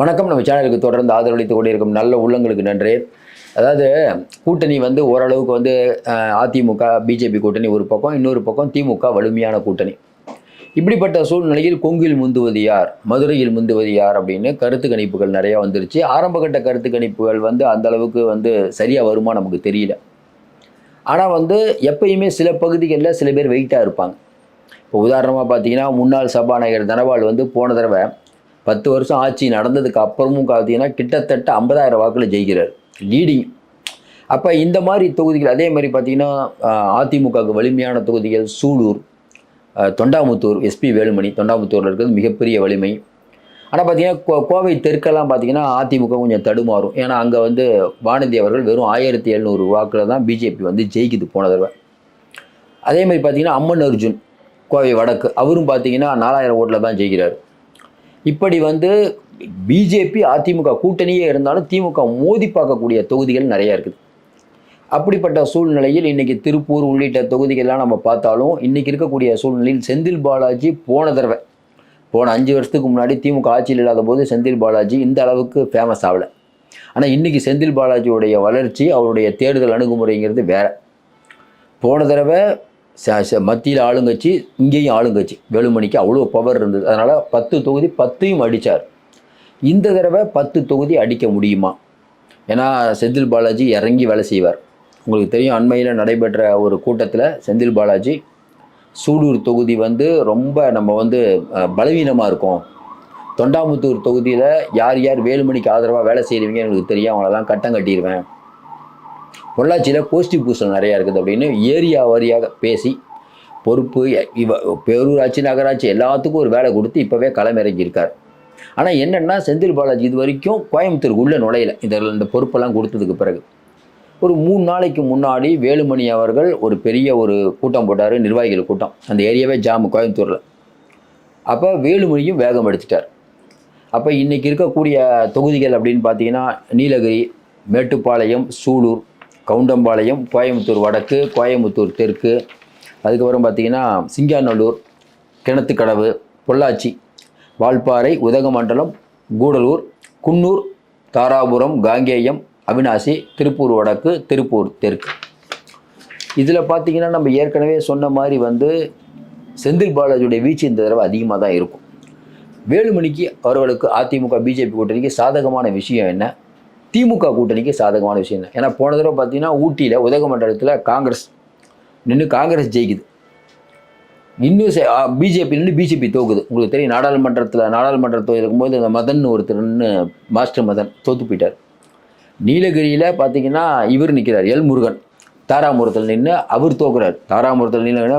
வணக்கம். நம்ம சேனலுக்கு தொடர்ந்து ஆதரவளித்து கொண்டிருக்கும் நல்ல உள்ளங்களுக்கு நன்றி. அதாவது கூட்டணி வந்து ஓரளவுக்கு வந்து அதிமுக பிஜேபி கூட்டணி ஒரு பக்கம் இன்னொரு பக்கம் திமுக வலிமையான கூட்டணி. இப்படிப்பட்ட சூழ்நிலையில் கொங்கில் முந்துவது யார்? மதுரையில் முந்துவது யார்? அப்படின்னு கருத்து கணிப்புகள் நிறையா வந்துருச்சு. ஆரம்பகட்ட கருத்து கணிப்புகள் வந்து அந்த அளவுக்கு வந்து சரியாக வருமா நமக்கு தெரியல. ஆனால் வந்து எப்பயுமே சில பகுதிகளில் சில பேர் வெயிட்டாக இருப்பாங்க. இப்போ உதாரணமாக பார்த்தீங்கன்னா முன்னாள் சபாநாயகர் தனபால் வந்து போன தடவை பத்து வருஷம் ஆட்சி நடந்ததுக்கு அப்புறமும் பார்த்தீங்கன்னா கிட்டத்தட்ட ஐம்பதாயிரம் வாக்கில் ஜெயிக்கிறார். லீடிங் அப்போ இந்த மாதிரி தொகுதிகள் அதே மாதிரி பார்த்தீங்கன்னா அதிமுகவுக்கு வலிமையான தொகுதிகள் சூலூர் தொண்டாமுத்தூர் எஸ்பி வேலுமணி. தொண்டாமுத்தூரில் இருக்கிறது மிகப்பெரிய வலிமை. ஆனால் பார்த்தீங்கன்னா கோ கோவை தெற்கெல்லாம் பார்த்தீங்கன்னா அதிமுக கொஞ்சம் தடுமாறும். ஏன்னா அங்கே வந்து வானதி அவர்கள் வெறும் ஆயிரத்தி எழுநூறு வாக்கில் தான் பிஜேபி வந்து ஜெயிக்குது போன தடவை. அதே மாதிரி பார்த்தீங்கன்னா அம்மன் அர்ஜுன் கோவை வடக்கு. அவரும் பார்த்தீங்கன்னா நாலாயிரம் ஓட்டில் தான் ஜெயிக்கிறார். இப்படி வந்து பிஜேபி அதிமுக கூட்டணியே இருந்தாலும் திமுக மோதி பார்க்கக்கூடிய தொகுதிகள் நிறைய இருக்குது. அப்படிப்பட்ட சூழ்நிலையில் இன்றைக்கி திருப்பூர் உள்ளிட்ட தொகுதிகள்லாம் நம்ம பார்த்தாலும் இன்றைக்கி இருக்கக்கூடிய சூழ்நிலையில் செந்தில் பாலாஜி போன தடவை போன அஞ்சு வருஷத்துக்கு முன்னாடி திமுக ஆட்சியில் இல்லாத போது செந்தில் பாலாஜி இந்த அளவுக்கு ஃபேமஸ் ஆகலை. ஆனால் இன்றைக்கி செந்தில் பாலாஜியுடைய வளர்ச்சி அவருடைய தேர்தல் அணுகுமுறைங்கிறது வேற. போன தடவை மத்தியில் ஆளுங்கட்சி இங்கேயும் ஆளுங்கட்சி. வேலுமணிக்கு அவ்வளோ பவர் இருந்தது. அதனால் பத்து தொகுதி பத்தையும் அடித்தார் இந்த தடவை பத்து தொகுதி அடிக்க முடியுமா? ஏன்னா செந்தில் பாலாஜி இறங்கி வேலை செய்வார். உங்களுக்கு தெரியும் அண்மையில் நடைபெற்ற ஒரு கூட்டத்தில் செந்தில் பாலாஜி சூலூர் தொகுதி வந்து ரொம்ப நம்ம வந்து பலவீனமாக இருக்கும். தொண்டாமுத்தூர் தொகுதியில் யார் யார் வேலுமணிக்கு ஆதரவாக வேலை செய்கிறவங்க எனக்கு தெரியும். அவங்களெல்லாம் கட்டம் கட்டிடுவேன் பொள்ளாச்சியில் கோஷ்டி பூசல் நிறையா இருக்குது அப்படின்னு ஏரியா வாரியாக பேசி பொறுப்பு இவ பேரூராட்சி நகராட்சி எல்லாத்துக்கும் ஒரு வேலை கொடுத்து இப்போவே களமிறங்கியிருக்கார். ஆனால் என்னென்னா செந்தில் பாலாஜி இது வரைக்கும் கோயம்புத்தூருக்கு உள்ளே நுழையல. இந்த இந்த பொறுப்பெல்லாம் கொடுத்ததுக்கு பிறகு. ஒரு மூணு நாளைக்கு முன்னாடி வேலுமணி அவர்கள் ஒரு பெரிய ஒரு கூட்டம் போட்டார் நிர்வாகிகள் கூட்டம். அந்த ஏரியாவே ஜாமு கோயம்புத்தூரில். அப்போ வேலுமணியும் வேகம் எடுத்துட்டார். அப்போ இன்றைக்கி இருக்கக்கூடிய தொகுதிகள் அப்படின்னு பார்த்தீங்கன்னா நீலகிரி மேட்டுப்பாளையம் சூலூர் கவுண்டம்பாளையம் கோயம்புத்தூர் வடக்கு கோயம்புத்தூர் தெற்கு. அதுக்கப்புறம் பார்த்தீங்கன்னா சிங்காநல்லூர் கிணத்துக்கடவு பொள்ளாச்சி வால்பாறை உதகமண்டலம் கூடலூர் குன்னூர் தாராபுரம் காங்கேயம் அவினாசி திருப்பூர் வடக்கு திருப்பூர் தெற்கு. இதில் பார்த்தீங்கன்னா நம்ம ஏற்கனவே சொன்ன மாதிரி வந்து செந்தில் பாலாஜியுடைய வீச்சு இந்த தடவை அதிகமாக தான் இருக்கும். வேலுமணிக்கு அவர்களுக்கு அதிமுக பிஜேபி கூட்டணிக்கு சாதகமான விஷயம் என்ன? திமுக கூட்டணிக்கு சாதகமான விஷயம் தான் ஏன்னா போன தடவை பார்த்தீங்கன்னா ஊட்டியில் உதகமண்டலத்தில் காங்கிரஸ் நின்று காங்கிரஸ் ஜெயிக்குது. இன்னும் பிஜேபி நின்று பிஜேபி தோக்குது. உங்களுக்கு தெரியும் நாடாளுமன்றத்தில் நாடாளுமன்ற இருக்கும்போது அந்த மதன் ஒருத்தர்னு மாஸ்டர் மதன் தோத்து போயிட்டார். நீலகிரியில் பார்த்தீங்கன்னா இவர் நிற்கிறார் எல் முருகன். தாராபுரத்தில் நின்று அவர் தோக்குறார். தாராமுரத்தில் நின்று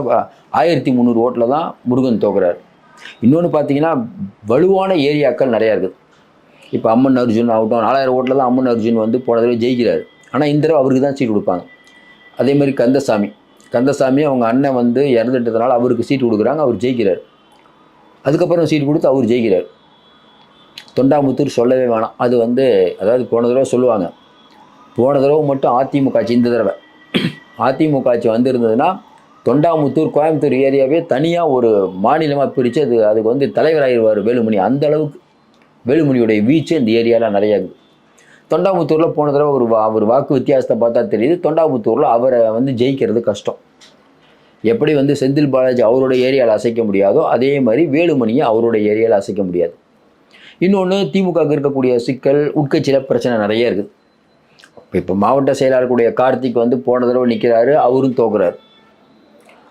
ஆயிரத்தி முந்நூறு ஓட்டில் தான் முருகன் தோக்குறார். இன்னொன்று பார்த்தீங்கன்னா வலுவான ஏரியாக்கள் நிறையா இருக்குது. இப்போ அம்மன் அர்ஜுன் ஆகட்டும் நாலாயிரம் ஓட்டில் தான் அம்மன் அர்ஜுன் வந்து போன தடவை ஜெயிக்கிறார். ஆனால் இந்த தடவை அவருக்கு தான் சீட் கொடுப்பாங்க. அதே மாதிரி கந்தசாமி. கந்தசாமி அவங்க அண்ணன் வந்து இறந்துட்டதுனால அவருக்கு சீட் கொடுக்குறாங்க அவர் ஜெயிக்கிறார். அதுக்கப்புறம் சீட் கொடுத்து அவர் ஜெயிக்கிறார். தொண்டாமுத்தூர் சொல்லவே வேணாம். அது வந்து அதாவது போன தடவை சொல்லுவாங்க. போன தடவை மட்டும் அதிமுக ஆட்சி இந்த தடவை. அதிமுக ஆட்சி வந்திருந்ததுன்னா தொண்டாமுத்தூர் கோயம்புத்தூர் ஏரியாவே தனியாக ஒரு மாநிலமாக பிரித்து அது அதுக்கு வந்து தலைவராகிடுவார் வேலுமணி. அந்த அளவுக்கு வேலுமணியுடைய வீச்சு இந்த ஏரியாவில் நிறையா இருக்குது தொண்டாமுத்தூரில் போன தடவை ஒரு வா ஒரு வாக்கு வித்தியாசத்தை பார்த்தா தெரியுது. தொண்டாமுத்தூரில் அவரை வந்து ஜெயிக்கிறது கஷ்டம். எப்படி வந்து செந்தில் பாலாஜி அவரோட ஏரியாவில் அசைக்க முடியாதோ அதே மாதிரி வேலுமணியை அவரோட ஏரியாவில் அசைக்க முடியாது. இன்னொன்று திமுகவுக்கு இருக்கக்கூடிய சிக்கல் உட்கட்சியில் பிரச்சனை நிறைய இருக்குது. இப்போ மாவட்ட செயலாளருடைய கார்த்திக் வந்து போன தடவை நிற்கிறாரு அவரும் தோக்குறாரு.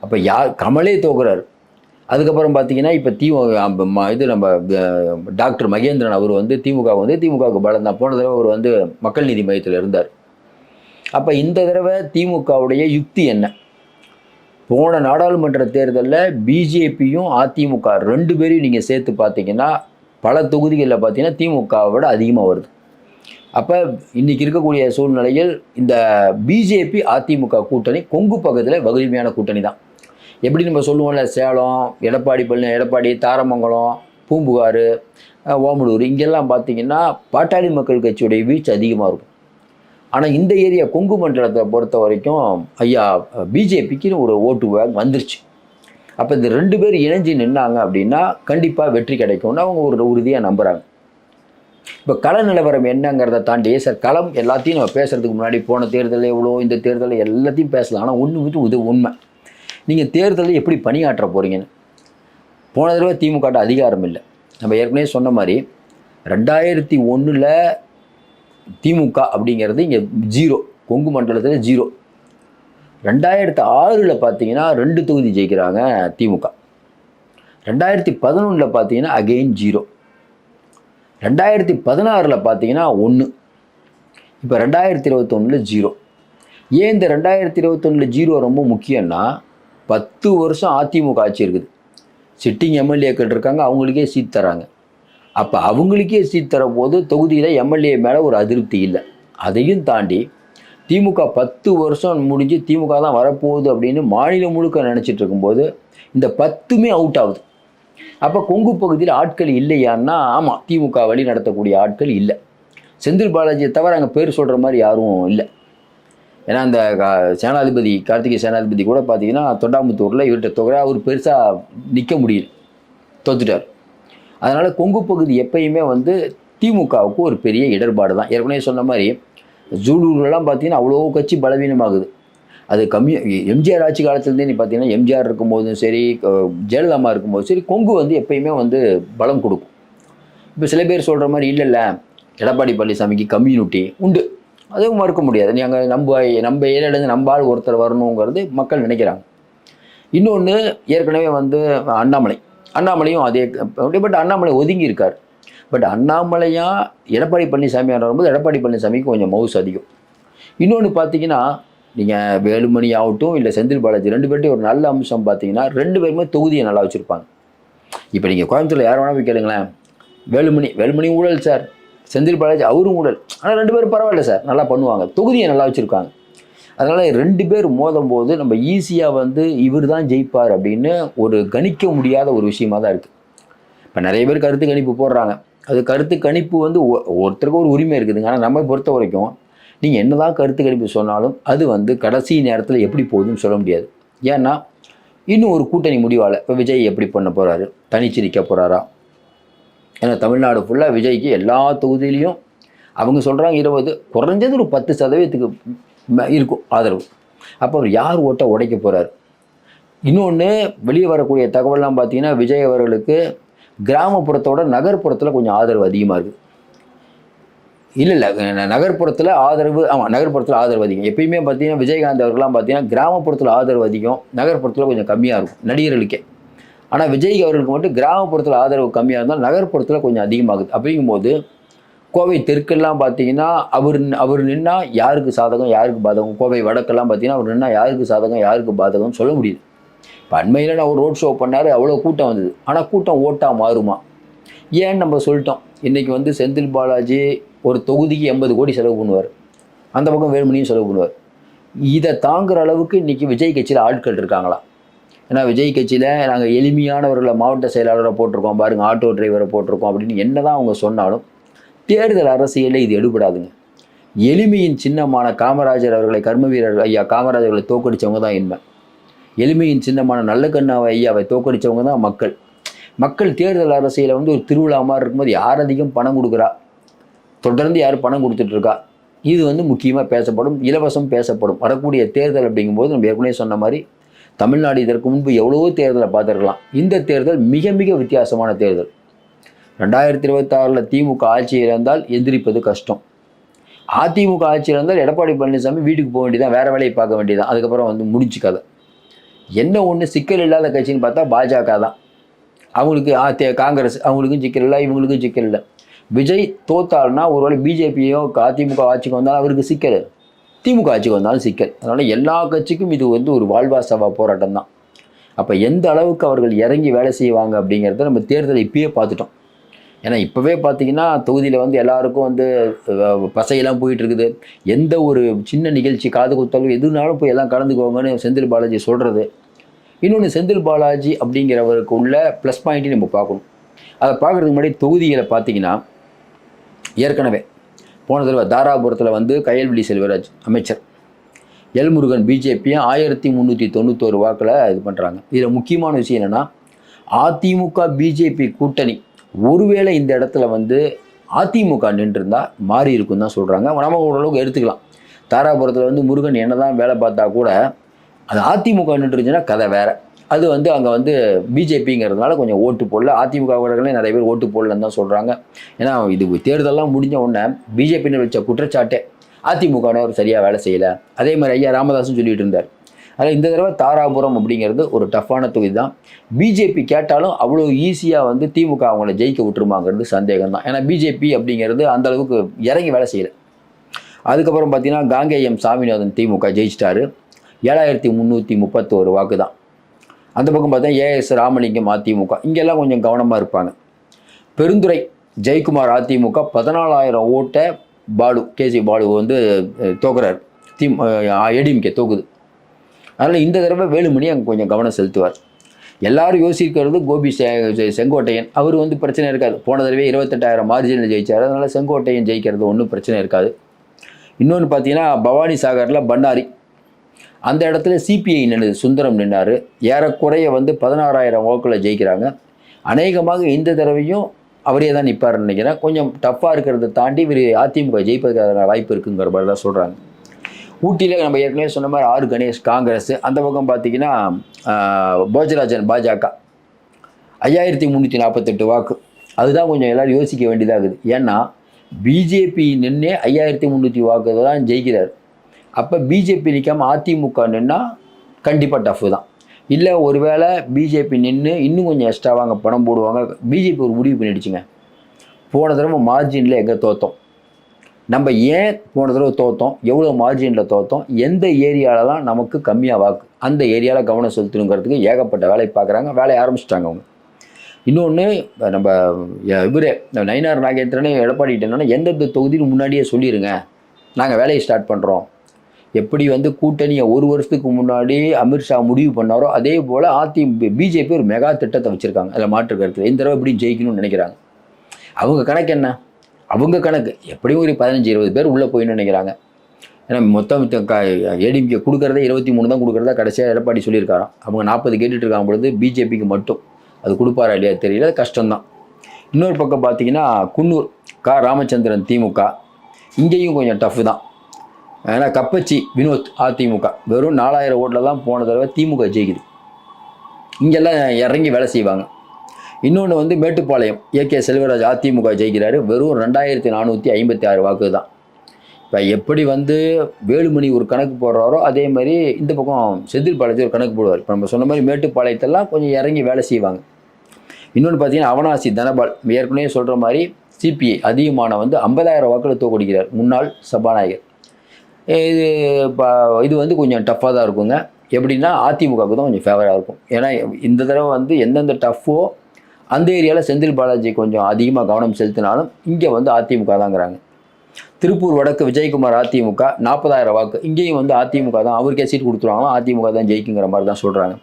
அப்போ யார் கமலே தோக்குறாரு. அதுக்கப்புறம் பார்த்தீங்கன்னா இப்போ திமுக இது நம்ம டாக்டர் மகேந்திரன் அவர் வந்து திமுக வந்து திமுகவுக்கு பலம் தான். போன தடவை அவர் வந்து மக்கள் நீதி மையத்தில் இருந்தார். அப்போ இந்த தடவை திமுகவுடைய யுக்தி என்ன? போன நாடாளுமன்ற தேர்தலில் பிஜேபியும் அதிமுக ரெண்டு பேரையும் நீங்கள் சேர்த்து பார்த்தீங்கன்னா பல தொகுதிகளில் பார்த்தீங்கன்னா திமுகவை விட அதிகமாக வருது. அப்போ இன்றைக்கி இருக்கக்கூடிய சூழ்நிலையில் இந்த பிஜேபி அதிமுக கூட்டணி கொங்கு பக்கத்தில் வலிமையான கூட்டணி தான் எப்படி நம்ம சொல்லுவோம்ல சேலம் எடப்பாடி பள்ளி எடப்பாடி தாரமங்கலம் பூம்புகார் ஓமலூர் இங்கெல்லாம் பார்த்தீங்கன்னா பாட்டாளி மக்கள் கட்சியுடைய வீச்சு அதிகமாக இருக்கும். ஆனால் இந்த ஏரியா கொங்கு மண்டலத்தை பொறுத்த வரைக்கும் ஐயா பிஜேபிக்குன்னு ஒரு ஓட்டு பேங்க் வந்துருச்சு. அப்போ இந்த ரெண்டு பேர் இணைஞ்சு நின்னாங்க அப்படின்னா கண்டிப்பாக வெற்றி கிடைக்கும்னு அவங்க ஒரு உறுதியாக நம்புகிறாங்க இப்போ கள நிலவரம் என்னங்கிறத தாண்டி சார் களம் எல்லாத்தையும் நம்ம பேசுகிறதுக்கு முன்னாடி போன தேர்தல் எவ்வளோ இந்த தேர்தல் எல்லாத்தையும் பேசலாம். ஆனால் ஒன்று விட்டு இது உண்மை. நீங்கள் தேர்தலில் எப்படி பணியாற்ற போகிறீங்கன்னு போன தடவை திமுக அதிகாரம் இல்லை. நம்ம ஏற்கனவே சொன்ன மாதிரி ரெண்டாயிரத்தி ஒன்றில் திமுக அப்படிங்கிறது இங்கே ஜீரோ கொங்கு மண்டலத்தில் ஜீரோ. ரெண்டாயிரத்து ஆறில் பார்த்தீங்கன்னா ரெண்டு தொகுதி ஜெயிக்கிறாங்க திமுக. ரெண்டாயிரத்தி பதினொன்றில் பார்த்தீங்கன்னா அகெயின் ஜீரோ. ரெண்டாயிரத்தி பதினாறில் பார்த்தீங்கன்னா ஒன்று இப்போ ரெண்டாயிரத்தி இருபத்தொன்னில் ஜீரோ. ஏன் இந்த ரெண்டாயிரத்தி இருபத்தொன்னில் ஜீரோ ரொம்ப முக்கியம்னா பத்து வருஷம் அதிமுக ஆட்சி இருக்குது. சிட்டிங் எம்எல்ஏக்கள் இருக்காங்க அவங்களுக்கே சீட் தராங்க. அப்போ அவங்களுக்கே சீட் தரபோது தொகுதியில் எம்எல்ஏ மேலே ஒரு அதிருப்தி இல்லை. அதையும் தாண்டி திமுக பத்து வருஷம் முடிஞ்சு திமுக தான் வரப்போகுது அப்படின்னு மாநிலம் முழுக்க நினச்சிட்டு இருக்கும்போது இந்த பத்துமே அவுட் ஆகுது. அப்போ கொங்கு பகுதியில் ஆட்கள் இல்லையான்னா ஆமாம் திமுக வழி நடத்தக்கூடிய ஆட்கள் இல்லை. செந்தில் பாலாஜியை தவிர அங்கே பேர் சொல்கிற மாதிரி யாரும் இல்லை. ஏன்னா அந்த கா- சேனாதிபதி கார்த்திகை சேனாதிபதி கூட பார்த்தீங்கன்னா தொண்டாமுத்தூரில் இவர்கிட்ட தொகை அவர் பெருசாக நிற்க முடியல. தோத்துட்டார். அதனால் கொங்கு பகுதி எப்பயுமே வந்து திமுகவுக்கு ஒரு பெரிய இடர்பாடு தான் ஏற்கனவே சொன்ன மாதிரி ஜூலூர்லாம் பார்த்தீங்கன்னா அவ்வளோ கட்சி பலவீனமாகுது. அது கம்மி எம்ஜிஆர் ஆட்சி காலத்துலேருந்தே நீ பார்த்தீங்கன்னா எம்ஜிஆர் இருக்கும்போதும் சரி ஜெயலலிதா இருக்கும்போதும் சரி கொங்கு வந்து எப்பயுமே வந்து பலம் கொடுக்கும். இப்போ சில பேர் சொல்கிற மாதிரி இல்லை இல்லை எடப்பாடி பழனிசாமிக்கு கம்யூனிட்டி உண்டு. அதுவும் மறுக்க முடியாது. நாங்கள் நம்ம நம்ம ஏரியாலேருந்து நம்ம ஆள் ஒருத்தர் வரணுங்கிறது மக்கள் நினைக்கிறாங்க. இன்னொன்று ஏற்கனவே வந்து அண்ணாமலை. அண்ணாமலையும் அதே பட் அண்ணாமலை ஒதுங்கி இருக்கார். பட் அண்ணாமலையாக எடப்பாடி பழனிசாமியாக வரும்போது எடப்பாடி பழனிசாமிக்கு கொஞ்சம் மவுஸ் அதிகம். இன்னொன்று பார்த்தீங்கன்னா நீங்கள் வேலுமணி ஆகட்டும் இல்லை செந்தில் பாலாஜி ரெண்டு பேர்ட்டையும் ஒரு நல்ல அம்சம் பார்த்தீங்கன்னா ரெண்டு பேருமே தொகுதியை நல்லா வச்சுருப்பாங்க. இப்போ நீங்கள் கோயம்புத்தூரில் யார் வேணால் போய் கேளுங்களேன். வேலுமணி வேலுமணி ஊழல் சார். செந்தில் பாலாஜி அவரும் ஊழல் ஆனால் ரெண்டு பேரும் பரவாயில்ல சார். நல்லா பண்ணுவாங்க. தொகுதியை நல்லா வச்சுருக்காங்க. அதனால் ரெண்டு பேர் மோதும் போது நம்ம ஈஸியாக வந்து இவர் தான் ஜெயிப்பார் அப்படின்னு ஒரு கணிக்க முடியாத ஒரு விஷயமா தான் இருக்குது இப்போ நிறைய பேர் கருத்து கணிப்பு போடுறாங்க. அது கருத்து கணிப்பு வந்து ஒ- ஒருத்தருக்கு ஒரு உரிமை இருக்குதுங்க. ஆனால் நம்ம பொறுத்த வரைக்கும் நீங்கள் என்னதான் கருத்து கணிப்பு சொன்னாலும் அது வந்து கடைசி நேரத்தில் எப்படி போகுதுன்னு சொல்ல முடியாது. ஏன்னா இன்னும் ஒரு கூட்டணி முடிவால். இப்போ விஜய் எப்படி பண்ண போகிறாரு தனிச்சு நிற்க போகிறாரா ஏன்னா தமிழ்நாடு ஃபுல்லாக விஜய்க்கு எல்லா தொகுதியிலையும் அவங்க சொல்கிறாங்க இருபது குறைஞ்சது ஒரு பத்து சதவீதத்துக்கு இருக்கும் ஆதரவு. அப்போ அவர் யார் ஓட்டை உடைக்க போகிறார் இன்னொன்று வெளியே வரக்கூடிய தகவல்லாம் பார்த்தீங்கன்னா விஜய் அவர்களுக்கு கிராமப்புறத்தோட நகர்ப்புறத்தில் கொஞ்சம் ஆதரவு அதிகமாக இருக்குது இல்லை இல்லை நகர்ப்புறத்தில் ஆதரவு ஆமாம் நகர்ப்புறத்தில் ஆதரவு அதிகம். எப்பயுமே பார்த்தீங்கன்னா விஜயகாந்த் அவர்கள்லாம் பார்த்தீங்கன்னா கிராமப்புறத்தில் ஆதரவு அதிகம் நகர்ப்புறத்தில் கொஞ்சம் கம்மியாக இருக்கும் நடிகர்களுக்கே. ஆனால் விஜய் அவர்களுக்கு மட்டும் கிராமப்புறத்தில் ஆதரவு கம்மியாக இருந்தால் நகர்ப்புறத்தில் கொஞ்சம் அதிகமாகுது. அப்படிங்கும்போது கோவை தெற்கெல்லாம் பார்த்தீங்கன்னா அவர் அவர் நின்னா யாருக்கு சாதகம் யாருக்கு பாதகம்? கோவை வடக்கெல்லாம் பார்த்தீங்கன்னா அவர் நின்னா யாருக்கு சாதகம் யாருக்கு பாதகம்னு சொல்ல முடியுது இப்போ அண்மையில் நான் ஒரு ரோட் ஷோ பண்ணார் அவ்வளோ கூட்டம் வந்தது. ஆனால் கூட்டம் ஓட்டாக மாறுமா? ஏன்னு நம்ம சொல்லிட்டோம். இன்றைக்கி வந்து செந்தில் பாலாஜி ஒரு தொகுதிக்கு எண்பது கோடி செலவு பண்ணுவார். அந்த பக்கம் வேலுமணியும் செலவு பண்ணுவார். இதை தாங்குற அளவுக்கு இன்றைக்கி விஜய் கட்சியில் ஆட்கள் இருக்காங்களா? ஏன்னா விஜய் கட்சியில் நாங்கள் எளிமையானவர்களை மாவட்ட செயலாளரை போட்டிருக்கோம் பாருங்கள் ஆட்டோ டிரைவரை போட்டிருக்கோம் அப்படின்னு என்ன தான் அவங்க சொன்னாலும் தேர்தல் அரசியலில் இது எடுபடாதுங்க. எளிமையின் சின்னமான காமராஜர் அவர்களை கர்ம வீரர் ஐயா காமராஜர் அவர்களை தான் என்ன எளிமையின் சின்னமான நல்ல கண்ணாவை ஐயாவை தோக்கடித்தவங்க தான் மக்கள். மக்கள் தேர்தல் அரசியலை வந்து ஒரு திருவிழா மாதிரி இருக்கும்போது யார் அதிகம் பணம் கொடுக்குறா? தொடர்ந்து யார் பணம் கொடுத்துட்ருக்கா இது வந்து முக்கியமாக பேசப்படும் இலவசம் பேசப்படும். வரக்கூடிய தேர்தல் அப்படிங்கும்போது நம்ம ஏற்கனவே சொன்ன மாதிரி தமிழ்நாடு இதற்கு முன்பு எவ்வளவோ தேர்தலை பார்த்துருக்கலாம். இந்த தேர்தல் மிக மிக வித்தியாசமான தேர்தல். ரெண்டாயிரத்தி இருபத்தாறில் திமுக ஆட்சி இருந்தால் எந்திரிப்பது கஷ்டம். அதிமுக ஆட்சி இருந்தால் எடப்பாடி பழனிசாமி வீட்டுக்கு போக வேண்டியதான் வேறு வேலையை பார்க்க வேண்டியதான் அதுக்கப்புறம் வந்து முடிச்சு கதை. என்ன ஒன்று சிக்கல் இல்லாத கட்சின்னு பார்த்தா பாஜக தான். அவங்களுக்கு ஆ, தே- காங்கிரஸ் அவங்களுக்கும் சிக்கல் இல்லை இவங்களுக்கும் சிக்கல் இல்லை. விஜய் தோத்தால்னா ஒருவேளை பிஜேபியோ அதிமுக ஆட்சிக்கு வந்தாலும் அவருக்கு சிக்கல். திமுக ஆட்சிக்கு வந்தாலும் சிக்கல். அதனால் எல்லா கட்சிக்கும் இது வந்து ஒரு வாழ்வா சவா போராட்டம் தான். அப்போ எந்த அளவுக்கு அவர்கள் இறங்கி வேலை செய்வாங்க அப்படிங்கிறத நம்ம தேர்தலை இப்பயே பார்த்துட்டோம். ஏன்னா இப்போவே பார்த்தீங்கன்னா தொகுதியில் வந்து எல்லாருக்கும் வந்து பசையெல்லாம் போயிட்டு இருக்குது எந்த ஒரு சின்ன நிகழ்ச்சி காது குத்தலும் எதுனாலும் போய் எல்லாம் கலந்துக்கோங்கன்னு செந்தில் பாலாஜி சொல்கிறது இன்னொன்று செந்தில் பாலாஜி அப்படிங்கிறவருக்கு உள்ள ப்ளஸ் பாயிண்ட்டையும் நம்ம பார்க்கணும். அதை பார்க்குறதுக்கு முன்னாடி தொகுதிகளை பார்த்தீங்கன்னா ஏற்கனவே போன தடவை தாராபுரத்தில் வந்து கயல்விழி செல்வராஜ் அமைச்சர். எல்முருகன் பிஜேபியும் ஆயிரத்தி முந்நூற்றி தொண்ணூத்தோரு வாக்கில் இது பண்ணுறாங்க இதில் முக்கியமான விஷயம் என்னென்னா அதிமுக பிஜேபி கூட்டணி ஒருவேளை இந்த இடத்துல வந்து அதிமுக நின்றுருந்தா மாறி இருக்குன்னு தான் சொல்கிறாங்க நம்ம ஓரளவுக்கு எடுத்துக்கலாம். தாராபுரத்தில் வந்து முருகன் என்னதான் வேலை பார்த்தா கூட அது அதிமுக நின்றுச்சுன்னா கதை வேறு. அது வந்து அங்கே வந்து பிஜேபிங்கிறதுனால கொஞ்சம் ஓட்டு போடல. அதிமுக நிறைய பேர் ஓட்டு போடலன்னு தான் சொல்கிறாங்க ஏன்னா இது தேர்தலெல்லாம் முடிஞ்ச உடனே பிஜேபின்னு வச்ச குற்றச்சாட்டே அதிமுகவினர் சரியாக வேலை செய்யலை. அதே மாதிரி ஐயா ராமதாஸும் சொல்லிட்டு இருந்தார். அதில் இந்த தடவை தாராபுரம் அப்படிங்கிறது ஒரு டஃப்பான தொகுதி தான் பிஜேபி கேட்டாலும் அவ்வளோ ஈஸியாக வந்து திமுக அவங்கள ஜெயிக்க விட்டுருமாங்கிறது சந்தேகம் தான் ஏன்னா பிஜேபி அப்படிங்கிறது அந்தளவுக்கு இறங்கி வேலை செய்யலை. அதுக்கப்புறம் பார்த்தீங்கன்னா காங்கேயம் சாமிநாதன் திமுக ஜெயிச்சிட்டாரு. ஏழாயிரத்தி முந்நூற்றி முப்பத்தோரு வாக்கு தான் அந்த பக்கம் பார்த்தா ஏஎஸ் ராமலிங்கம் அதிமுக. இங்கெல்லாம் கொஞ்சம் கவனமாக இருப்பாங்க. பெருந்துறை ஜெயக்குமார் அதிமுக பதினாலாயிரம் ஓட்டை பாலு கேசி பாலு வந்து தோக்குறார். தி ஏடிஎம்கே தோக்குது. அதனால் இந்த தடவை வேலுமணி அங்கே கொஞ்சம் கவனம் செலுத்துவார். எல்லாரும் யோசிக்கிறது கோபி செ- செங்கோட்டையன். அவர் வந்து பிரச்சனை இருக்காது. போன தடவை இருபத்தெட்டாயிரம் மார்ஜினில் ஜெயிச்சார். அதனால் செங்கோட்டையன் ஜெயிக்கிறது ஒன்றும் பிரச்சனை இருக்காது. இன்னொன்று பார்த்தீங்கன்னா பவானி சாகரில் பண்ணாரி அந்த இடத்துல சிபிஐ நின்னுது சுந்தரம் நின்னார். ஏறக்குறைய வந்து பதினாறாயிரம் வாக்கில் ஜெயிக்கிறாங்க. அநேகமாக இந்த தடவையும் அவரே தான் நிற்பாருன்னு நினைக்கிறேன். கொஞ்சம் டஃப்பாக இருக்கிறத தாண்டி இவர் அதிமுக ஜெயிப்பதற்கான வாய்ப்பு இருக்குங்கிற மாதிரி தான் சொல்கிறாங்க ஊட்டியில் நம்ம ஏற்கனவே சொன்ன மாதிரி ஆர் கணேஷ் காங்கிரஸ். அந்த பக்கம் பார்த்தீங்கன்னா போஜராஜன் பாஜக. ஐயாயிரத்தி முந்நூற்றி நாற்பத்தெட்டு வாக்கு. அதுதான் கொஞ்சம் எல்லோரும் யோசிக்க வேண்டியதாகுது ஏன்னா பிஜேபி நின்று ஐயாயிரத்தி முந்நூற்றி வாக்கு தான் ஜெயிக்கிறார். அப்போ பிஜேபி நிற்காமல் அதிமுக நின்னா கண்டிப்பாக டஃப் தான். இல்லை ஒருவேளை பிஜேபி நின்று இன்னும் கொஞ்சம் எக்ஸ்ட்ராவாக அங்கே பணம் போடுவாங்க. பிஜேபி ஒரு முடிவு பண்ணிடுச்சுங்க. போன தடவை மார்ஜினில் எங்கே தோற்றோம் நம்ம ஏன் போன தடவை தோற்றோம் எவ்வளோ மார்ஜினில் தோற்றோம் எந்த ஏரியாலலாம் நமக்கு கம்மியாக வாக்கு அந்த ஏரியாவில் கவனம் செலுத்தணுங்கிறதுக்கு ஏகப்பட்ட வேலை பார்க்குறாங்க. வேலையை ஆரம்பிச்சிட்டாங்க அவங்க. இன்னொன்று நம்ம இவரே நயினார் நாகேந்திரனே எடப்பாடி என்னன்னா எந்தெந்த தொகுதின்னு முன்னாடியே சொல்லிடுங்க நாங்கள் வேலையை ஸ்டார்ட் பண்ணுறோம் எப்படி வந்து கூட்டணியை ஒரு வருஷத்துக்கு முன்னாடி அமித்ஷா முடிவு பண்ணாரோ அதே போல் அதி பிஜேபி ஒரு மெகா திட்டத்தை வச்சுருக்காங்க. அதில் மாற்று கருத்தில் இந்த தடவை எப்படி ஜெயிக்கணும்னு நினைக்கிறாங்க? அவங்க கணக்கு என்ன? அவங்க கணக்கு. எப்படியும் ஒரு பதினஞ்சு இருபது பேர் உள்ளே போயின்னு நினைக்கிறாங்க. ஏன்னா மொத்தம் ஏடிஎம்கே கொடுக்குறதே இருபத்தி மூணு தான் கொடுக்குறதா கடைசியாக எடப்பாடி சொல்லியிருக்காராம். அவங்க நாற்பது கேட்டுட்டு இருக்காங்க பொழுது பிஜேபிக்கு மட்டும். அது கொடுப்பாரா இல்லையா தெரியல. கஷ்டம்தான். இன்னொரு பக்கம் பார்த்தீங்கன்னா குன்னூர் கா ராமச்சந்திரன் திமுக. இங்கேயும் கொஞ்சம் டஃப் தான். ஏன்னா கப்பச்சி வினோத் அதிமுக வெறும் நாலாயிரம் ஓட்டில் தான் போன தடவை திமுக ஜெயிக்குது. இங்கெல்லாம் இறங்கி வேலை செய்வாங்க. இன்னொன்று வந்து மேட்டுப்பாளையம் ஏகே செல்வராஜ் அதிமுக ஜெயிக்கிறாரு. வெறும் ரெண்டாயிரத்தி நானூற்றி ஐம்பத்தி ஆறு வாக்கு தான் இப்போ எப்படி வந்து வேலுமணி ஒரு கணக்கு போடுறாரோ அதே மாதிரி இந்த பக்கம் செந்தில்பாளையத்தில் ஒரு கணக்கு போடுவார். இப்போ நம்ம சொன்ன மாதிரி மேட்டுப்பாளையத்தெல்லாம் கொஞ்சம் இறங்கி வேலை செய்வாங்க. இன்னொன்று பார்த்தீங்கன்னா அவனாசி தனபால் ஏற்கனவே சொல்கிற மாதிரி சிபிஐ அதிகமான வந்து ஐம்பதாயிரம் வாக்கில் தோக்கடிக்கிறார் முன்னாள் சபாநாயகர். இது ப- இது வந்து கொஞ்சம் டஃப்பாக தான் இருக்குங்க. எப்படின்னா அதிமுகவுக்கு தான் கொஞ்சம் ஃபேவராக இருக்கும். ஏன்னா இந்த தடவை வந்து எந்தெந்த டஃப்போ அந்த ஏரியாவில் செந்தில் பாலாஜி கொஞ்சம் அதிகமாக கவனம் செலுத்தினாலும் இங்கே வந்து அதிமுக தாங்கிறாங்க. திருப்பூர் வடக்கு விஜயகுமார் அதிமுக நாற்பதாயிரம் வாக்கு. இங்கேயும் வந்து அதிமுக தான் அவருக்கே சீட் கொடுத்துருவாங்க அதிமுக தான் ஜெயிக்குங்கிற மாதிரி தான் சொல்கிறாங்க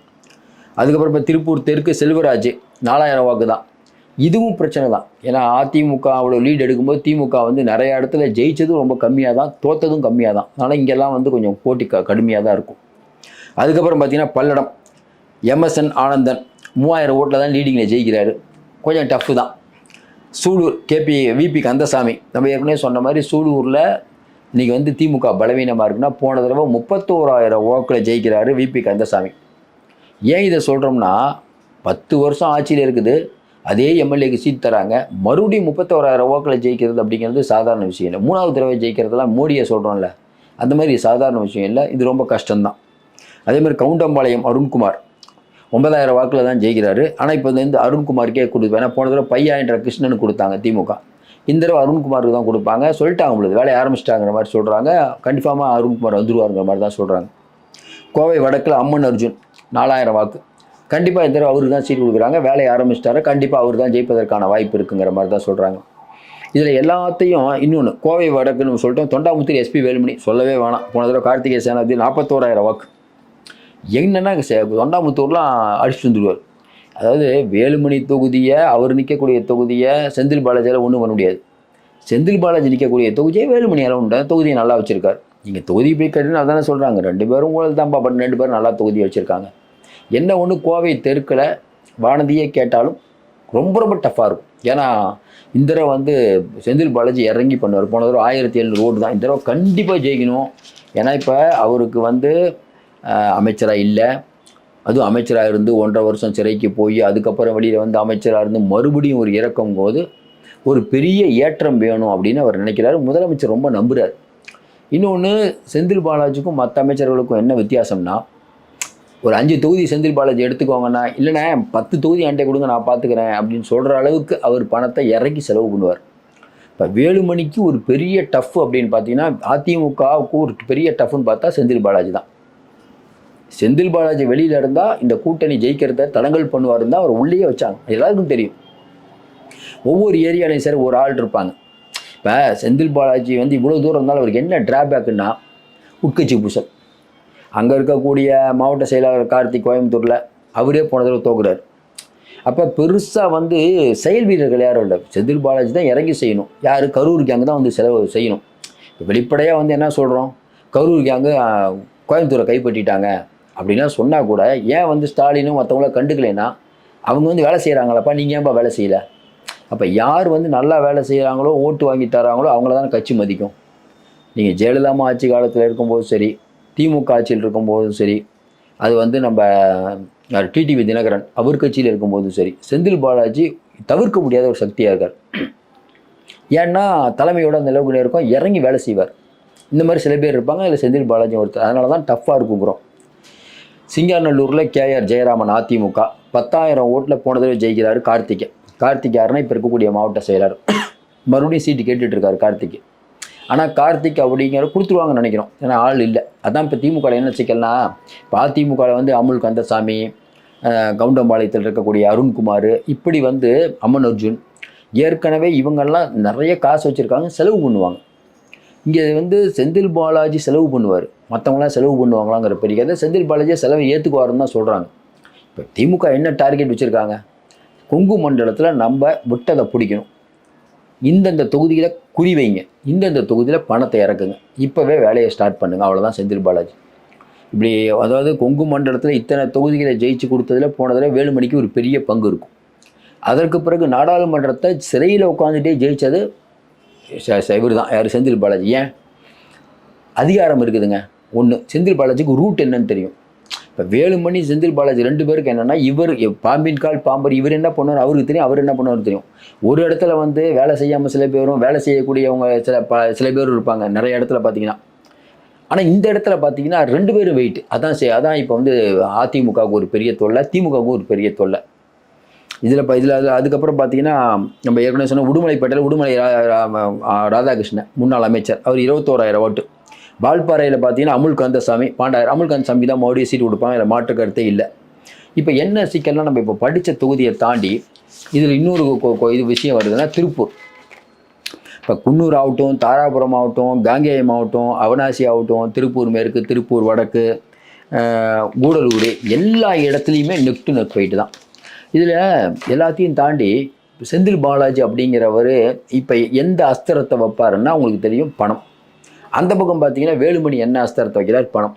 அதுக்கப்புறம் இப்போ திருப்பூர் தெற்கு செல்வராஜ் நாலாயிரம் வாக்கு தான். இதுவும் பிரச்சனை தான். ஏன்னா அதிமுக அவ்வளோ லீட் எடுக்கும்போது திமுக வந்து நிறைய இடத்துல ஜெயிச்சதும் ரொம்ப கம்மியாக தான் தோத்ததும் கம்மியாக தான். அதனால் இங்கெல்லாம் வந்து கொஞ்சம் போட்டி க கடுமையாக தான் இருக்கும். அதுக்கப்புறம் பார்த்தீங்கன்னா பல்லடம் எம்எஸ்என் ஆனந்தன் மூவாயிரம் ஓட்டில் தான் லீடிங்கில் ஜெயிக்கிறாரு. கொஞ்சம் டஃப்பு தான். சூலூர் கேபி விபி கந்தசாமி நம்ம ஏற்கனவே சொன்ன மாதிரி சூலூரில் இன்றைக்கி வந்து திமுக பலவீனமாக இருக்குன்னா போன தடவை முப்பத்தோராயிரம் ஓக்கில் ஜெயிக்கிறாரு விபி கந்தசாமி. ஏன் இதை சொல்கிறோம்னா பத்து வருஷம் ஆட்சியில் இருக்குது. அதே எம்எல்ஏக்கு சீட் தராங்க. மறுபடியும் முப்பத்தோராயிரம் ஓக்கில் ஜெயிக்கிறது அப்படிங்கிறது சாதாரண விஷயம் இல்லை. மூணாவது தடவை ஜெயிக்கிறதுலாம் மோடியை சொல்கிறோம்ல அந்த மாதிரி சாதாரண விஷயம் இல்லை. இது ரொம்ப கஷ்டம்தான். அதே மாதிரி கவுண்டம்பாளையம் அருண்குமார். ஒன்பதாயிரம் வாக்கில் தான் ஜெயிக்கிறாரு. ஆனால் இப்போ வந்து அருண்குமாருக்கே கொடுப்பேன் ஏன்னா போன தடவை பையா கிருஷ்ணனுக்கு கொடுத்தாங்க திமுக. இந்த தடவை அருண்குமாருக்கு தான் கொடுப்பாங்க. சொல்லிட்டாங்க உங்களுக்கு வேலையை ஆரம்பிச்சிட்டாங்கிற மாதிரி சொல்கிறாங்க கன்ஃபார்மாக அருண்குமார் வந்துருவாருங்கிற மாதிரி தான் சொல்கிறாங்க கோவை வடக்கில் அம்மன் அர்ஜுன் நாலாயிரம் வாக்கு. கண்டிப்பாக இந்த தடவை அவருக்கு தான் சீட் கொடுக்குறாங்க. வேலையை ஆரம்பிச்சிட்டாரு. கண்டிப்பாக அவர் தான் ஜெயிப்பதற்கான வாய்ப்பு இருக்குங்கிற மாதிரி தான் சொல்கிறாங்க இதில் எல்லாத்தையும் இன்னொன்று கோவை வடக்குன்னு சொல்லிட்டோம். தொண்டாமுத்தூர் எஸ்பி வேலுமணி சொல்லவே வேணாம். போன தடவை கார்த்திகை சேனாதி நாற்பத்தோராயிரம் வாக்கு. என்னென்னா தொண்டாமுத்தூர்லாம் அடிச்சுட்டு வந்துடுவார். அதாவது வேலுமணி தொகுதியை அவர் நிற்கக்கூடிய தொகுதியை செந்தில் பாலாஜியால் ஒன்றும் பண்ண முடியாது. செந்தில் பாலாஜி நிற்கக்கூடிய தொகுதியை வேலுமணியால் உண்டு தொகுதியை நல்லா வச்சுருக்கார். நீங்கள் தொகுதி போய் கட்டுன்னு அதானே சொல்கிறாங்க ரெண்டு பேரும் ஊழல் தான்ப்பா பட் ரெண்டு பேரும் நல்லா தொகுதி வச்சுருக்காங்க. என்ன ஒன்று கோவை தெருக்கில் வானதியே கேட்டாலும் ரொம்ப ரொம்ப டஃப்பாக இருக்கும். ஏன்னா இந்த தடவை வந்து செந்தில் பாலாஜி இறங்கி பண்ணுவார். போன தடவை ஆயிரத்தி எழுநூறு ஓட்டு தான். இந்த தடவை கண்டிப்பாக ஜெயிக்கணும். ஏன்னா இப்போ அவருக்கு வந்து அமைச்சராக இல்லை. அதுவும் அமைச்சராக இருந்து ஒன்றரை வருஷம் சிறைக்கு போய் அதுக்கப்புறம் வெளியில் வந்து அமைச்சராக இருந்து மறுபடியும் ஒரு இறக்கும் போது ஒரு பெரிய ஏற்றம் வேணும் அப்படின்னு அவர் நினைக்கிறாரு. முதலமைச்சர் ரொம்ப நம்புகிறார் இன்னொன்று செந்தில் பாலாஜிக்கும் மற்ற அமைச்சர்களுக்கும் என்ன வித்தியாசம்னா ஒரு அஞ்சு தொகுதி செந்தில் பாலாஜி எடுத்துக்கோங்கண்ணா இல்லைண்ணே பத்து தொகுதி என்கிட்ட கொடுங்க நான் பார்த்துக்கிறேன் அப்படின்னு சொல்கிற அளவுக்கு அவர் பணத்தை இறக்கி செலவு பண்ணுவார். இப்போ வேலுமணிக்கு ஒரு பெரிய டஃப் அப்படின்னு பார்த்தீங்கன்னா அதிமுகவுக்கு ஒரு பெரிய டஃப்னு பார்த்தா செந்தில் பாலாஜி தான். செந்தில் பாலாஜி வெளியில் இருந்தால் இந்த கூட்டணி ஜெயிக்கிறத தடங்கல் பண்ணுவாருன்னு தான் அவர் உள்ளேயே வச்சாங்க. எல்லாருக்கும் தெரியும். ஒவ்வொரு ஏரியாலையும் சரி ஒரு ஆள் இருப்பாங்க. இப்போ செந்தில் பாலாஜி வந்து இவ்வளோ தூரம் இருந்தாலும் அவருக்கு என்ன டிராபேக்குன்னா உட்கட்சி பூசல். அங்கே இருக்கக்கூடிய மாவட்ட செயலாளர் கார்த்திக் கோயம்புத்தூரில் அவரே போன தடவை தோக்குறாரு. அப்போ பெருசாக வந்து செயல் வீரர்கள் யாரும் இல்லை. செந்தில் பாலாஜி தான் இறங்கி செய்யணும். யார்? கரூர் கேங்கு தான் வந்து செலவு செய்யணும். வெளிப்படையாக வந்து என்ன சொல்கிறோம் கரூர் கேங்கு கோயம்புத்தூரை கைப்பற்றிட்டாங்க அப்படின்னா சொன்னால் கூட ஏன் வந்து ஸ்டாலினும் மற்றவங்கள கண்டுக்கலைன்னா அவங்க வந்து வேலை செய்கிறாங்களப்பா நீங்கள் ஏன்பா வேலை செய்யலை? அப்போ யார் வந்து நல்லா வேலை செய்கிறாங்களோ ஓட்டு வாங்கி தராங்களோ அவங்கள தானே கட்சி மதிக்கும். நீங்கள் ஜெயலலிதாமா ஆட்சி காலத்தில் இருக்கும்போது சரி திமுக ஆட்சியில் இருக்கும்போதும் சரி அது வந்து நம்ம டிடிவி தினகரன் அவர் கட்சியில் இருக்கும்போதும் சரி செந்தில் பாலாஜி தவிர்க்க முடியாத ஒரு சக்தியாக இருக்கார். ஏன்னா தலைமையோட அந்த அளவுக்கு நேருக்கும் இறங்கி வேலை செய்வார். இந்த மாதிரி சில பேர் இருப்பாங்க இல்லை செந்தில் பாலாஜி ஒருத்தர். அதனால தான் டஃப்பாக இருக்குங்கிறோம் சிங்காநல்லூரில் கேஆர் ஜெயராமன் அதிமுக பத்தாயிரம் ஓட்டில் போன தடவை ஜெயிக்கிறாரு கார்த்திகை. கார்த்திக் யாருன்னா இப்போ இருக்கக்கூடிய மாவட்ட செயலர் மறுபடியும் சீட்டு கேட்டுட்ருக்காரு கார்த்திகை. ஆனால் கார்த்திக் அப்படிங்கிற கொடுத்துருவாங்கன்னு நினைக்கிறோம். ஏன்னா ஆள் இல்லை. அதான் இப்போ திமுகவில் என்ன சிக்கல்னா இப்போ அதிமுகவில் வந்து அமுல் கந்தசாமி கவுண்டம்பாளையத்தில் இருக்கக்கூடிய அருண்குமார் இப்படி வந்து அம்மன் அர்ஜுன் ஏற்கனவே இவங்கெல்லாம் நிறைய காசு வச்சுருக்காங்க செலவு பண்ணுவாங்க. இங்கே வந்து செந்தில் பாலாஜி செலவு பண்ணுவார். மற்றவங்களாம் செலவு பண்ணுவாங்களாங்கிற பெரிய கதை. செந்தில் பாலாஜியை செலவை ஏற்றுக்குவாருன்னு தான் சொல்கிறாங்க இப்போ திமுக என்ன டார்கெட் வச்சுருக்காங்க? கொங்கு மண்டலத்தில் நம்ம விட்டதை பிடிக்கணும். இந்தந்த தொகுதியில் குறிவைங்க இந்தந்த தொகுதியில் பணத்தை இறக்குங்க. இப்போவே வேலையை ஸ்டார்ட் பண்ணுங்க. அவ்வளோதான் செந்தில் பாலாஜி. இப்படி அதாவது கொங்கு மண்டலத்தில் இத்தனை தொகுதிகளை ஜெயிச்சு கொடுத்ததில் போனதில் வேலுமணிக்கு ஒரு பெரிய பங்கு இருக்கும். அதற்கு பிறகு நாடாளுமன்றத்தை சிறையில் உட்காந்துட்டே ஜெயிச்சது இவர் தான் யார்? செந்தில் பாலாஜி. ஏன்? அதிகாரம் இருக்குதுங்க. ஒன்று செந்தில் பாலாஜிக்கு ரூட் என்னன்னு தெரியும். இப்போ வேலுமணி செந்தில் பாலாஜி ரெண்டு பேருக்கு என்னென்னா இவர் பாம்பின் கால் பாம்பர் இவர் என்ன பண்ணுவார்? அவருக்கு தெரியும் அவர் என்ன பண்ணுவார் தெரியும். ஒரு இடத்துல வந்து வேலை செய்யாமல் சில பேரும் வேலை செய்யக்கூடியவங்க சில ப சில பேரும் இருப்பாங்க நிறைய இடத்துல பார்த்தீங்கன்னா ஆனால் இந்த இடத்துல பார்த்தீங்கன்னா ரெண்டு பேரும் வெயிட் அதான் செ- அதான் இப்போ வந்து அதிமுகவுக்கு ஒரு பெரிய தொல்லை திமுகவுக்கு ஒரு பெரிய தொல்லை. இதில் இப்போ இதில் அதில் அதுக்கப்புறம் பார்த்தீங்கன்னா நம்ம ஏற்கனவே சொன்ன உடுமலைப்பேட்டையில் உடுமலை ராதாகிருஷ்ணன் முன்னாள் அமைச்சர். அவர் இருபத்தோராயிரம் ஓட்டு. வால்பாறையில் பார்த்தீங்கன்னா அமுல் கந்தசாமி பாண்டாயிரம் அமுல் கந்தசாமி தான் மறுபடியும் சீட்டு கொடுப்பாங்க. அதில் மாற்று கருத்தே இல்லை. இப்போ என்ன சிக்கல்னா நம்ம இப்போ படித்த தொகுதியை தாண்டி இதில் இன்னொரு இது விஷயம் வருதுன்னா திருப்பூர். இப்போ குன்னூர் ஆகட்டும் தாராபுரம் ஆகட்டும் காங்கேயம் ஆகட்டும் அவனாசி ஆகட்டும் திருப்பூர் மேற்கு திருப்பூர் வடக்கு கூடலூர் எல்லா இடத்துலையுமே நெக்டு நெக் போயிட்டு தான். இதில் எல்லாத்தையும் தாண்டி செந்தில் பாலாஜி அப்படிங்கிறவர் இப்போ எந்த அஸ்திரத்தை வைப்பாருன்னா உங்களுக்கு தெரியும் பணம். அந்த பக்கம் பார்த்தீங்கன்னா வேலுமணி என்ன அஸ்திரத்தை வைக்கிறார் பணம்.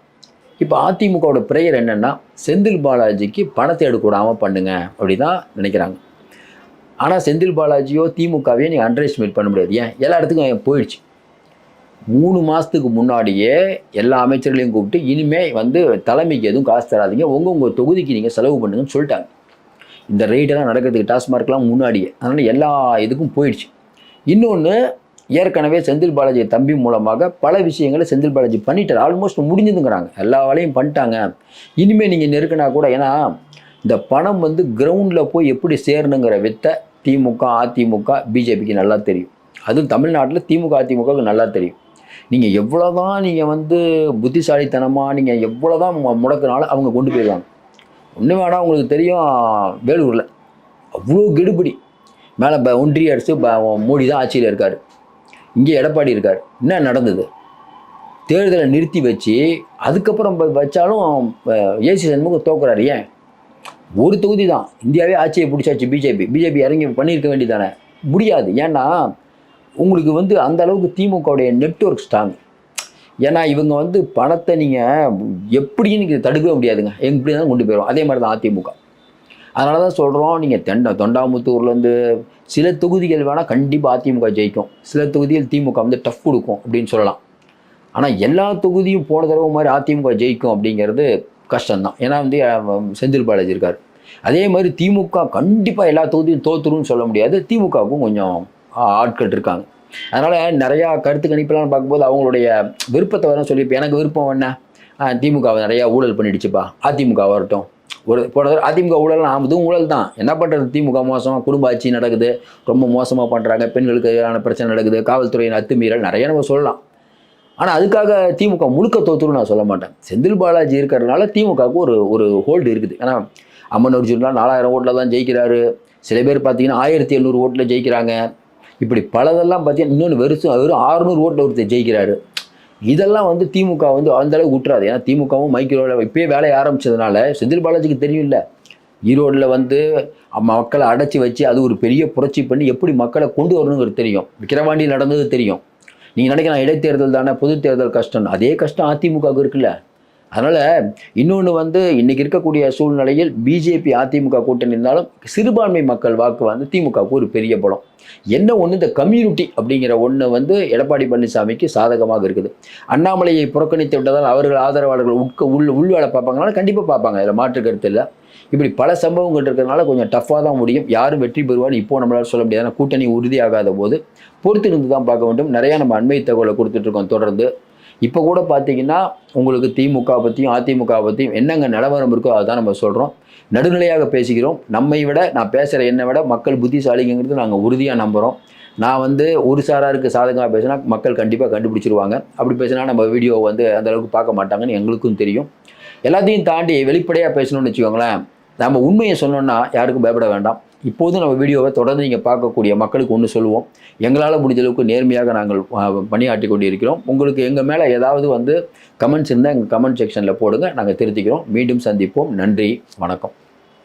இப்போ அதிமுகவோட பிரேயர் என்னென்னா செந்தில் பாலாஜிக்கு பணத்தை எடுக்கூடாமல் பண்ணுங்க அப்படி தான் நினைக்கிறாங்க. ஆனால் செந்தில் பாலாஜியோ திமுகவையோ நீங்கள் அண்டர் எஸ்டிமேட் பண்ண முடியாது. ஏன்? எல்லா இடத்துக்கும் போயிடுச்சு. மூணு மாதத்துக்கு முன்னாடியே எல்லா அமைச்சர்களையும் கூப்பிட்டு இனிமேல் வந்து தலைமைக்கு எதுவும் காசு தராதீங்க. உங்கள் உங்கள் தொகுதிக்கு நீங்கள் செலவு பண்ணுங்கன்னு சொல்லிட்டாங்க. இந்த ரேட்டெல்லாம் நடக்கிறதுக்கு டாஸ்மார்க்லாம் முன்னாடியே. அதனால் எல்லா இதுக்கும் போயிடுச்சு. இன்னொன்று ஏற்கனவே செந்தில் பாலாஜி தம்பி மூலமாக பல விஷயங்களை செந்தில் பாலாஜி பண்ணிட்டார். ஆல்மோஸ்ட் முடிஞ்சதுங்கிறாங்க எல்லா வேலையும் பண்ணிட்டாங்க இனிமேல் நீங்கள் நெருக்கினா கூட ஏன்னா இந்த பணம் வந்து கிரவுண்டில் போய் எப்படி சேரணுங்கிற வித்தை திமுக அதிமுக பிஜேபிக்கு நல்லா தெரியும். அதுவும் தமிழ்நாட்டில் திமுக அதிமுகவுக்கு நல்லா தெரியும். நீங்கள் எவ்வளோ தான் நீங்கள் வந்து புத்திசாலித்தனமாக நீங்கள் எவ்வளோ தான் முடக்கினாலும் அவங்க கொண்டு போயிடுவாங்க. ஒன்று வேணால் உங்களுக்கு தெரியும் வேலூரில். அவ்வளோ கெடுபிடி. மேலே ப ஒன்றிய அரசு மோடி தான் ஆட்சியில் இருக்கார். இங்கே எடப்பாடி இருக்கார். என்ன நடந்தது? தேர்தலை நிறுத்தி வச்சு அதுக்கப்புறம் வச்சாலும் ஏசி சண்முகம் தோக்குறாரு. ஏன்? ஒரு தொகுதி தான். இந்தியாவே ஆட்சியை பிடிச்சாச்சு பிஜேபி. பிஜேபி இறங்கி பண்ணியிருக்க வேண்டியதானே முடியாது. ஏன்னா உங்களுக்கு வந்து அந்த அளவுக்கு திமுகவுடைய நெட்வொர்க் ஸ்ட்ராங் ஏன்னா இவங்க வந்து பணத்தை நீங்கள் எப்படியும் நீங்கள் தடுக்கவே முடியாதுங்க. எப்படி தான் கொண்டு போயிடும் அதே மாதிரி தான் அதிமுக. அதனால தான் சொல்கிறோம் நீங்கள் தெண்ட தொண்டாமுத்தூர்லேருந்து சில தொகுதிகள் வேணால் கண்டிப்பாக அதிமுக ஜெயிக்கும். சில தொகுதிகள் திமுக வந்து டஃப் கொடுக்கும் அப்படின்னு சொல்லலாம். ஆனால் எல்லா தொகுதியும் போன தடவை மாதிரி அதிமுக ஜெயிக்கும் அப்படிங்கிறது கஷ்டம்தான். ஏன்னா வந்து செந்தில் பாலாஜி இருக்கார். அதே மாதிரி திமுக கண்டிப்பாக எல்லா தொகுதியும் தோத்துருன்னு சொல்ல முடியாது. திமுகவுக்கும் கொஞ்சம் ஆட்கள் இருக்காங்க. அதனால் நிறையா கருத்து கணிப்பெல்லாம் பார்க்கும்போது அவங்களுடைய விருப்பத்தை வர சொல்லியிருப்பேன். எனக்கு விருப்பம் என்ன? திமுகவை திமுக நிறையா ஊழல் பண்ணிடுச்சுப்பா. அதிமுக வரட்டும். ஒரு போன தடவை அதிமுக ஊழல்லாம் அதுவும் ஊழல் தான். என்ன பண்ணுறது திமுக மோசம் குடும்ப ஆட்சி நடக்குது. ரொம்ப மோசமாக பண்ணுறாங்க பெண்களுக்கு எதிரான பிரச்சனை நடக்குது. காவல்துறையின் அத்துமீறல் நிறைய நம்ம சொல்லலாம். ஆனால் அதுக்காக திமுக முழுக்க தோத்துரும் நான் சொல்ல மாட்டேன். செந்தில் பாலாஜி இருக்கிறதுனால திமுகவுக்கு ஒரு ஒரு ஹோல்டு இருக்குது. ஏன்னா அம்மன் அர்ஜுன்லாம் நாலாயிரம் ஓட்டில் தான் ஜெயிக்கிறாரு. சில பேர் பார்த்தீங்கன்னா ஆயிரத்தி எழுநூறு ஓட்டில் ஜெயிக்கிறாங்க. இப்படி பலதெல்லாம் பார்த்தீங்கன்னா இன்னொன்று வெறும் வெறும் ஆறுநூறு ஓட்டில் ஒருத்தர் ஜெயிக்கிறாரு. இதெல்லாம் வந்து திமுக வந்து அந்தளவுக்கு விட்டுறாது ஏன்னா திமுகவும் மைக்ரோவில் இப்பயே வேலையை ஆரம்பிச்சதுனால செந்தில் பாலாஜிக்கு தெரியும் இல்லை ஈரோட்டில் வந்து மக்களை அடைச்சி வச்சு அது ஒரு பெரிய புரட்சி பண்ணி எப்படி மக்களை கொண்டு வரணுங்கிறது தெரியும். விக்கிரவாண்டியில் நடந்தது தெரியும். நீங்கள் நினைக்கலாம் இடைத்தேர்தல் தானே பொது தேர்தல் கஷ்டம் அதே கஷ்டம் அதிமுகவுக்கு இருக்குல்ல. அதனால் இன்னொன்று வந்து இன்றைக்கி இருக்கக்கூடிய சூழ்நிலையில் பிஜேபி அதிமுக கூட்டணி இருந்தாலும் சிறுபான்மை மக்கள் வாக்கு வந்து திமுகவுக்கு ஒரு பெரிய பலம். என்ன ஒன்று இந்த கம்யூனிட்டி அப்படிங்கிற ஒன்று வந்து எடப்பாடி பழனிசாமிக்கு சாதகமாக இருக்குது. அண்ணாமலையை புறக்கணித்து விட்டதால் அவர்கள் ஆதரவாளர்கள் உட்க உள் உள் வேலை பார்ப்பாங்கனால கண்டிப்பாக பார்ப்பாங்க. அதில் மாற்று கருத்து இல்லை. இப்படி பல சம்பவங்கள் இருக்கிறதுனால கொஞ்சம் டஃப்பாக தான் முடியும். யாரும் வெற்றி பெறுவான்னு இப்போ நம்மளால் சொல்ல முடியாது. ஏன்னா கூட்டணி உறுதியாகாத போது பொறுத்திருந்து தான் பார்க்க வேண்டும். நிறையா நம்ம அண்மை தகவலை கொடுத்துட்ருக்கோம் தொடர்ந்து. இப்போ கூட பார்த்தீங்கன்னா உங்களுக்கு திமுக பற்றியும் அதிமுக பற்றியும் என்னங்க நிலவரம் இருக்கோ அதுதான் நம்ம சொல்கிறோம் நடுநிலையாக பேசுகிறோம். நம்மை விட நான் பேசுகிற என்னை விட மக்கள் புத்திசாலிங்கிறது நாங்கள் உறுதியாக நம்புகிறோம் நான் வந்து ஒரு சாராருக்கு சாதகமாக பேசினா மக்கள் கண்டிப்பாக கண்டுபிடிச்சிருவாங்க. அப்படி பேசினா நம்ம வீடியோ வந்து அந்தளவுக்கு பார்க்க மாட்டாங்கன்னு எங்களுக்கும் தெரியும். எல்லாத்தையும் தாண்டி வெளிப்படையாக பேசணும்னு வச்சுக்கோங்களேன் நம்ம உண்மையை சொன்னோன்னா யாருக்கும் பயப்பட வேண்டாம். இப்போதும் நம்ம வீடியோவை தொடர்ந்து நீங்கள் பார்க்கக்கூடிய மக்களுக்கு ஒன்று சொல்லுவோம். எங்களால் முடிஞ்ச அளவுக்கு நேர்மையாக நாங்கள் பணியாற்றி கொண்டு இருக்கிறோம் உங்களுக்கு எங்கள் மேலே ஏதாவது வந்து கமெண்ட்ஸ் இருந்தால் எங்கள் கமெண்ட் செக்ஷனில் போடுங்க. நாங்கள் திருத்திக்கிறோம் மீண்டும் சந்திப்போம். நன்றி. வணக்கம்.